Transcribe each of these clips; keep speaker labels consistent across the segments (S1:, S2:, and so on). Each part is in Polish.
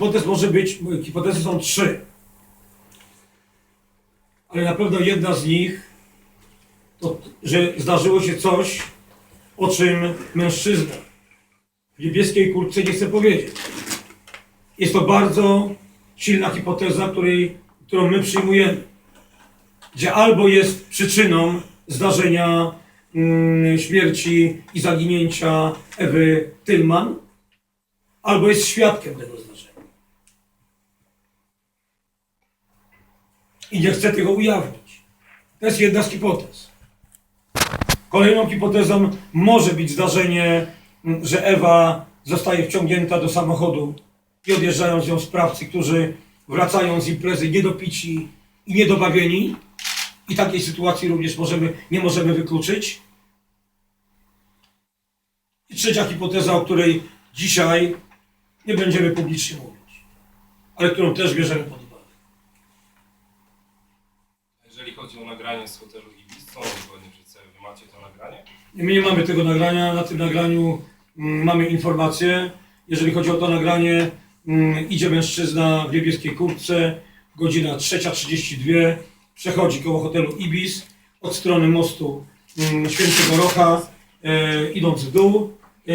S1: Hipotez może być, hipotezy są trzy. Ale na pewno jedna z nich to, że zdarzyło się coś, o czym mężczyzna w niebieskiej kurtce nie chce powiedzieć. Jest to bardzo silna hipoteza, której, którą my przyjmujemy. Gdzie albo jest przyczyną zdarzenia mm, śmierci i zaginięcia Ewy Tylman, albo jest świadkiem tego zdarzenia. I nie chce tego ujawnić. To jest jedna z hipotez. Kolejną hipotezą może być zdarzenie, m, że Ewa zostaje wciągnięta do samochodu i odjeżdżają z nią sprawcy, którzy wracają z imprezy niedopici i niedobawieni. I takiej sytuacji również możemy, nie możemy wykluczyć. I trzecia hipoteza, o której dzisiaj nie będziemy publicznie mówić, ale którą też bierzemy pod uwagę.
S2: Jeżeli chodzi o nagranie z hotelu Ibis, co mam dokładnie przedstawić? Wy macie to nagranie?
S1: My nie mamy tego nagrania. Na tym nagraniu mm, mamy informację. Jeżeli chodzi o to nagranie, mm, idzie mężczyzna w niebieskiej kurtce, godzina 3.32, przechodzi koło hotelu Ibis od strony mostu mm, Świętego Rocha, e, idąc w dół. E,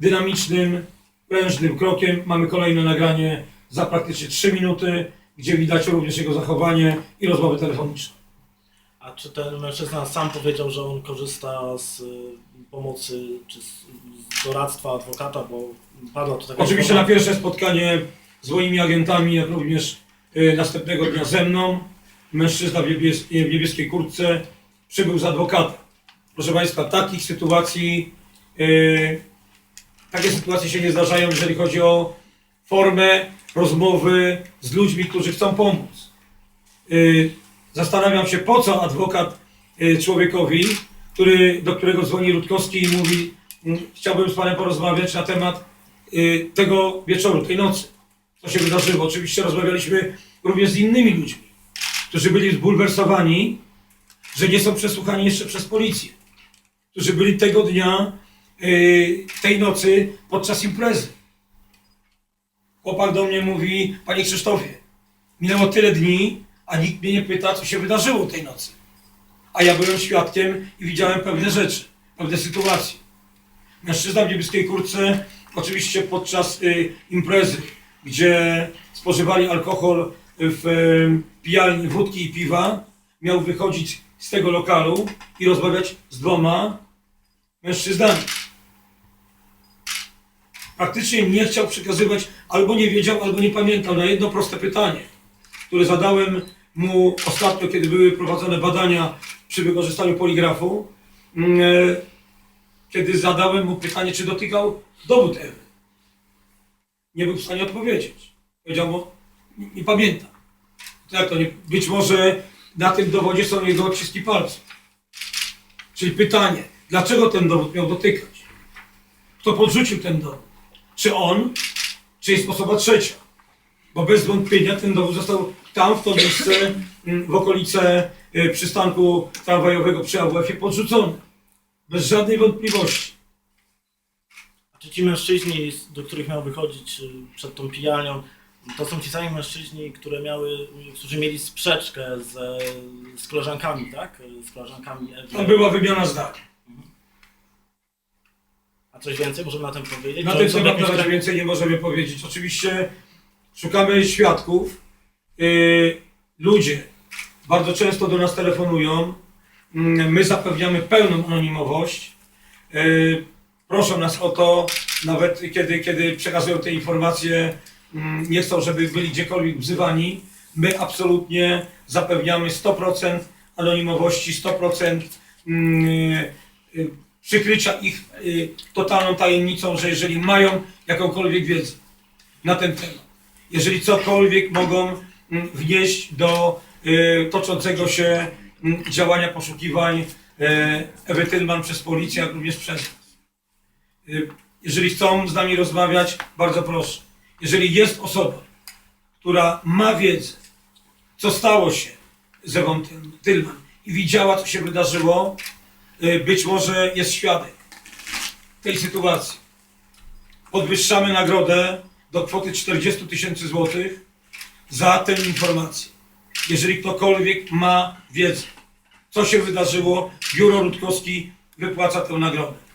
S1: dynamicznym, prężnym krokiem mamy kolejne nagranie za praktycznie 3 minuty, gdzie widać również jego zachowanie i rozmowę telefoniczną.
S3: A czy ten mężczyzna sam powiedział, że on korzysta z y, pomocy czy z, z doradztwa adwokata, bo padła tu taka
S1: Oczywiście na pierwsze spotkanie z moimi agentami, jak również y, następnego dnia ze mną, mężczyzna w, niebies w niebieskiej kurtce przybył z adwokatem. Proszę Państwa, takich sytuacji, y, takie sytuacje się nie zdarzają, jeżeli chodzi o formę rozmowy z ludźmi, którzy chcą pomóc. Y, Zastanawiam się, po co adwokat y, człowiekowi, który, do którego dzwoni Rutkowski i mówi, "Mm, chciałbym z Panem porozmawiać na temat y, tego wieczoru, tej nocy, co się wydarzyło. Oczywiście rozmawialiśmy również z innymi ludźmi, którzy byli zbulwersowani, że nie są przesłuchani jeszcze przez policję, którzy byli tego dnia, y, tej nocy podczas imprezy. Chłopak do mnie mówi, Panie Krzysztofie, minęło tyle dni, a nikt mnie nie pyta, co się wydarzyło tej nocy. A ja byłem świadkiem i widziałem pewne rzeczy, pewne sytuacje. Mężczyzna w niebieskiej kurtce, oczywiście podczas y, imprezy, gdzie spożywali alkohol w y, pijalni wódki i piwa, miał wychodzić z tego lokalu i rozmawiać z dwoma mężczyznami. Praktycznie nie chciał przekazywać, albo nie wiedział, albo nie pamiętał na jedno proste pytanie, które zadałem mu ostatnio, kiedy były prowadzone badania przy wykorzystaniu poligrafu. Mm, e, kiedy zadałem mu pytanie, czy dotykał dowód Ewy. Nie był w stanie odpowiedzieć. Powiedział mu, nie, nie pamiętam. To jak to nie? Być może na tym dowodzie są jego odciski palców. Czyli pytanie, dlaczego ten dowód miał dotykać? Kto podrzucił ten dowód? Czy on, czy jest osoba trzecia? Bo bez wątpienia ten dowód został tam, w to miejsce, mm, w okolice y, przystanku tramwajowego przy AWF-ie podrzucony. Bez żadnej wątpliwości.
S3: A czy ci mężczyźni, do których miał wychodzić y, przed tą pijalnią, to są ci sami mężczyźni, które miały, którzy mieli sprzeczkę z, z koleżankami, tak? Z koleżankami Ewy.
S1: Tam była wymiana zdań.
S3: A coś więcej możemy na tym powiedzieć?
S1: Na
S3: Czy oni są
S1: temat na razie więcej nie możemy powiedzieć. Oczywiście szukamy świadków. Yy, ludzie bardzo często do nas telefonują. Yy, my zapewniamy pełną anonimowość. Yy, proszą nas o to, nawet kiedy, kiedy przekazują te informacje, yy, nie chcą, żeby byli gdziekolwiek wzywani. My absolutnie zapewniamy 100% anonimowości, 100% yy, yy, przykrycia ich y, totalną tajemnicą, że jeżeli mają jakąkolwiek wiedzę na ten temat, jeżeli cokolwiek mogą mm, wnieść do y, toczącego się mm, działania poszukiwań y, Ewy Tylman przez policję, jak również przez nas. Y, jeżeli chcą z nami rozmawiać, bardzo proszę. Jeżeli jest osoba, która ma wiedzę, co stało się z Ewą Tyl- Tylman i widziała, co się wydarzyło, y, być może jest świadek tej sytuacji. Podwyższamy nagrodę do kwoty 40 000 tysięcy złotych za tę informację. Jeżeli ktokolwiek ma wiedzę, co się wydarzyło, Biuro Rutkowski wypłaca tę nagrodę.